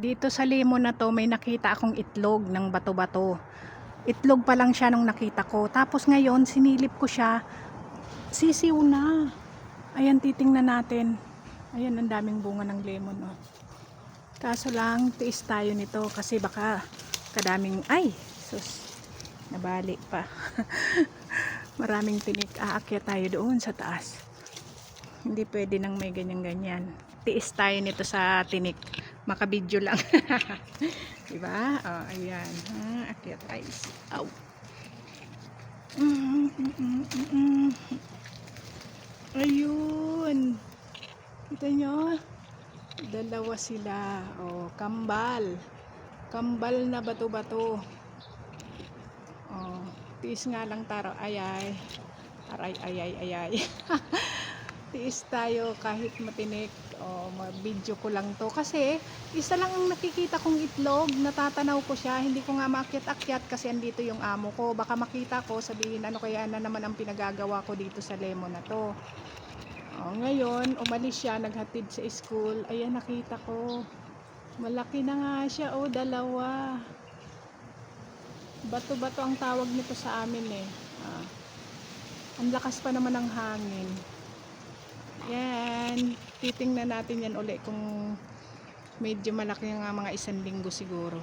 Dito sa lemon na to, may nakita akong itlog ng bato-bato. Itlog pa lang siya nung nakita ko. Tapos ngayon, sinilip ko siya. Sisiw na. Ayan, titingnan natin. Ayan, ang daming bunga ng lemon. Oh. Kaso lang, tiis tayo nito kasi baka kadaming, ay, sus, nabali pa. Maraming tinik. Aakyat tayo doon sa taas. Hindi pwede nang may ganyan-ganyan. Tiis tayo nito sa tinik. Makabidyo lang. diba? Oh, ayan. Ha, akyat mm, mm. Ayun. Kita nyo? Dalawa sila. Oh, kambal. Kambal na bato-bato. Oh, tiis nga lang taro. Ay, ay. Aray, ay, ay, ay, ay. tiis tayo kahit matinik. O video ko lang to. Kasi isa lang ang nakikita kong itlog. Natatanaw ko siya. Hindi ko nga makyat-akyat kasi andito yung amo ko. Baka makita ko sabihin ano kaya na naman ang pinagagawa ko dito sa lemon na to? O, ngayon umalis siya. Naghatid sa school. Ayan nakita ko. Malaki na nga siya o dalawa. Bato-bato ang tawag nito sa amin eh. Ah. ang lakas pa naman ng hangin yan. Titingnan natin yan uli kung medyo malaki nga mga isang linggo siguro.